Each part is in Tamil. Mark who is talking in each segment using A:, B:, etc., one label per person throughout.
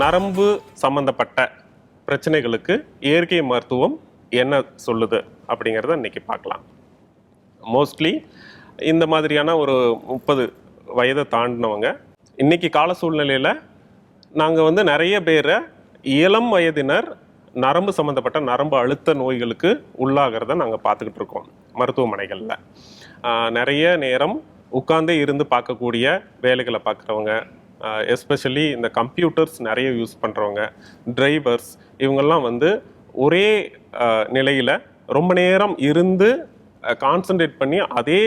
A: நரம்பு சம்பந்தப்பட்ட பிரச்சனைகளுக்கு இயற்கை மருத்துவம் என்ன சொல்லுது அப்படிங்கிறத இன்னைக்கு பார்க்கலாம். மோஸ்ட்லி இந்த மாதிரியான ஒரு முப்பது வயதை தாண்டினவங்க இன்னைக்கு கால சூழ்நிலையில் நாங்கள் வந்து நிறைய பேரை இளம் வயதினர் நரம்பு சம்மந்தப்பட்ட நரம்பு அழுத்த நோய்களுக்கு உள்ளாகிறத நாங்கள் பார்த்துக்கிட்டு இருக்கோம் மருத்துவமனைகளில். நிறைய நேரம் உட்கார்ந்தே இருந்து பார்க்கக்கூடிய வேலைகளை பார்க்குறவங்க எஸ்பெஷலி இந்த கம்ப்யூட்டர்ஸ் நிறைய யூஸ் பண்ணுறவங்க டிரைவர்ஸ் இவங்கெல்லாம் வந்து ஒரே நிலையில் ரொம்ப நேரம் இருந்து கான்சன்ட்ரேட் பண்ணி அதே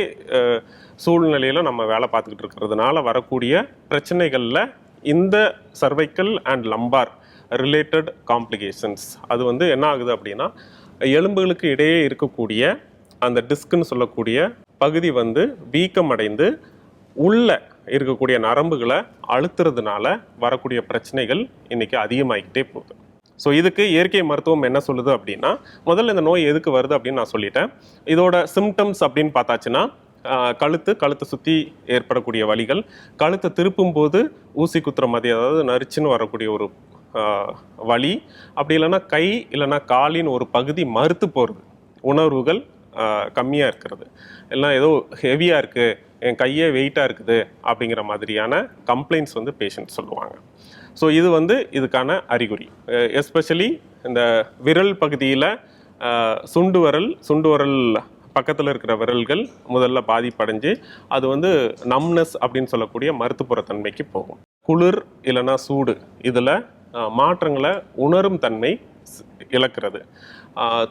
A: சூழ்நிலையில் நம்ம வேலை பார்த்துக்கிட்டு இருக்கிறதுனால வரக்கூடிய பிரச்சனைகளில் இந்த cervical and lumbar related complications அது வந்து என்ன ஆகுது அப்படின்னா எலும்புகளுக்கு இடையே இருக்கக்கூடிய அந்த டிஸ்க்குன்னு சொல்லக்கூடிய பகுதி வந்து வீக்கம் அடைந்து உள்ளே இருக்கக்கூடிய நரம்புகளை அழுத்துறதுனால வரக்கூடிய பிரச்சனைகள் இன்றைக்கி அதிகமாகிக்கிட்டே போகுது. ஸோ இதுக்கு இயற்கை மருத்துவம் என்ன சொல்லுது அப்படின்னா முதல்ல இந்த நோய் எதுக்கு வருது அப்படின்னு நான் சொல்லிட்டேன். இதோட சிம்டம்ஸ் அப்படின்னு பார்த்தாச்சுன்னா கழுத்து கழுத்தை சுற்றி ஏற்படக்கூடிய வலிகள் கழுத்தை திருப்பும் போது ஊசி குத்துற மாதிரி அதாவது நரிச்சுன்னு வரக்கூடிய ஒரு வலி அப்படி இல்லைன்னா கை இல்லைன்னா காலின் ஒரு பகுதி மறுத்து போகிறது உணர்வுகள் கம்மியாக இருக்கிறது. இல்லைன்னா ஏதோ ஹெவியாக இருக்குது என் கையே வெயிட்டாக இருக்குது அப்படிங்கிற மாதிரியான கம்ப்ளைண்ட்ஸ் வந்து பேஷண்ட் சொல்லுவாங்க. ஸோ இது வந்து இதுக்கான அறிகுறி. எஸ்பெஷலி இந்த விரல் பகுதியில் சுண்டு வரல் சுண்டு வரல் பக்கத்தில் இருக்கிற விரல்கள் முதல்ல பாதிப்படைஞ்சு அது வந்து நம்னஸ் அப்படின்னு சொல்லக்கூடிய மருத்துவத்தன்மைக்கு போகும். குளிர் இல்லைன்னா சூடு இதில் மாற்றங்களை உணரும் தன்மை இழக்கிறது.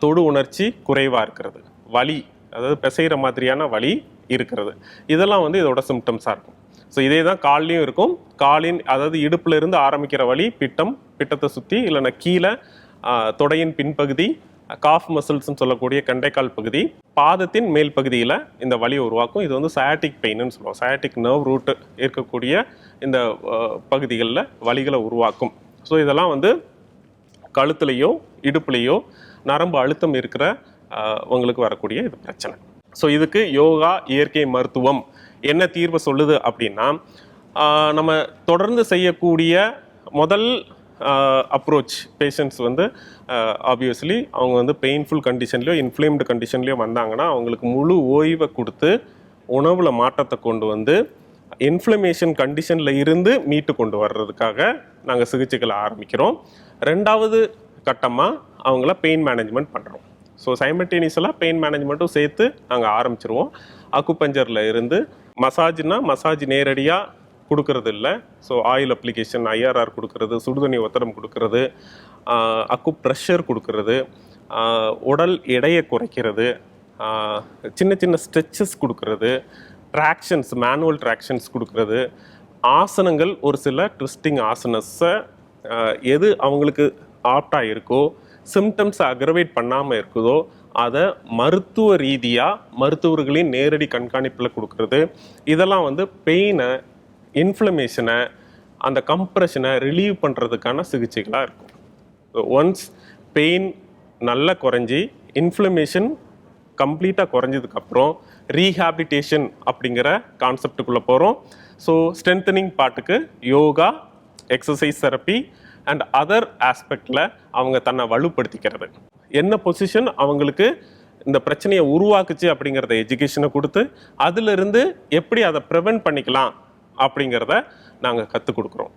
A: தொடு உணர்ச்சி குறைவாக இருக்கிறது. வலி அதாவது பிசைகிற மாதிரியான வலி இருக்கிறது. இதெல்லாம் வந்து இதோட சிம்டம்ஸாக இருக்கும். ஸோ இதே தான் கால்லையும் இருக்கும். காலின் அதாவது இடுப்புல இருந்து ஆரம்பிக்கிற வழி பிட்டம் பிட்டத்தை சுற்றி இல்லைன்னா கீழே தொடையின் பின்பகுதி காஃப் மசில்ஸ்னு சொல்லக்கூடிய கண்டைக்கால் பகுதி பாதத்தின் மேல் பகுதியில் இந்த வலியை உருவாக்கும். இது வந்து சயாட்டிக் பெயின்னு சொல்லுவோம். சயாட்டிக் நர்வ் ரூட் இருக்கக்கூடிய இந்த பகுதிகளில் வலிகளை உருவாக்கும். ஸோ இதெல்லாம் வந்து கழுத்துலேயோ இடுப்புலேயோ நரம்பு அழுத்தம் இருக்கிற உங்களுக்கு வரக்கூடிய இது பிரச்சனை. ஸோ இதுக்கு யோகா இயற்கை மருத்துவம் என்ன தீர்வு சொல்லுது அப்படின்னா நம்ம தொடர்ந்து செய்யக்கூடிய முதல் அப்ரோச் பேஷண்ட்ஸ் வந்து ஆப்வியஸ்லி அவங்க வந்து பெயின்ஃபுல் கண்டிஷன்லையோ இன்ஃப்ளேம்டு கண்டிஷன்லையோ வந்தாங்கன்னா அவங்களுக்கு முழு ஓய்வை கொடுத்து உணவில் மாற்றத்தை கொண்டு வந்து இன்ஃப்ளமேஷன் கண்டிஷனில் இருந்து மீட்டு கொண்டு வர்றதுக்காக நாங்கள் சிகிச்சைகளை ஆரம்பிக்கிறோம். ரெண்டாவது கட்டமாக அவங்கள பெயின் மேனேஜ்மெண்ட் பண்ணுறோம் ஸோ சைமல்டேனியஸலாக பெயின் மேனேஜ்மெண்ட்டும் சேர்த்து நாங்கள் ஆரம்பிச்சிருவோம். அக்குபஞ்சரில் இருந்து மசாஜ்னா மசாஜ் நேரடியாக கொடுக்கறது இல்லை ஸோ ஆயில் அப்ளிகேஷன் ஐஆர்ஆர் கொடுக்கறது சுடுதண்ணி ஒத்தடம் கொடுக்கறது அக்கு ப்ரெஷர் கொடுக்கறது உடல் எடையை குறைக்கிறது சின்ன சின்ன ஸ்ட்ரெச்சஸ் கொடுக்கறது ட்ராக்ஷன்ஸ் மேனுவல் ட்ராக்ஷன்ஸ் கொடுக்கறது ஆசனங்கள் ஒரு சில ட்விஸ்டிங் ஆசனஸை எது அவங்களுக்கு ஆப்டாக இருக்கோ சிம்டம்ஸ் அக்ரவேட் பண்ணாமல் இருக்குதோ அதை மருத்துவ ரீதியாக மருத்துவர்களின் நேரடி கண்காணிப்பில் கொடுக்கறது. இதெல்லாம் வந்து பெயினை இன்ஃப்ளமேஷனை அந்த கம்ப்ரெஷனை ரிலீவ் பண்ணுறதுக்கான சிகிச்சைகளாக இருக்கும். ஒன்ஸ் பெயின் நல்லா குறைஞ்சி இன்ஃப்ளமேஷன் கம்ப்ளீட்டாக குறைஞ்சதுக்கப்புறம் ரீஹாபிலிட்டேஷன் அப்படிங்கிற கான்செப்டுக்குள்ளே போகிறோம் ஸோ ஸ்ட்ரென்தனிங் பாட்டுக்கு yoga exercise therapy and other ஆஸ்பெக்டில் அவங்க தன்னை வலுப்படுத்திக்கிறது. என்ன பொசிஷன் அவங்களுக்கு இந்த பிரச்சனையை உருவாக்குச்சு அப்படிங்கிறத எஜுகேஷனை கொடுத்து அதிலிருந்து எப்படி அதை ப்ரிவென்ட் பண்ணிக்கலாம் அப்படிங்கிறத நாங்கள் கற்றுக் கொடுக்குறோம்.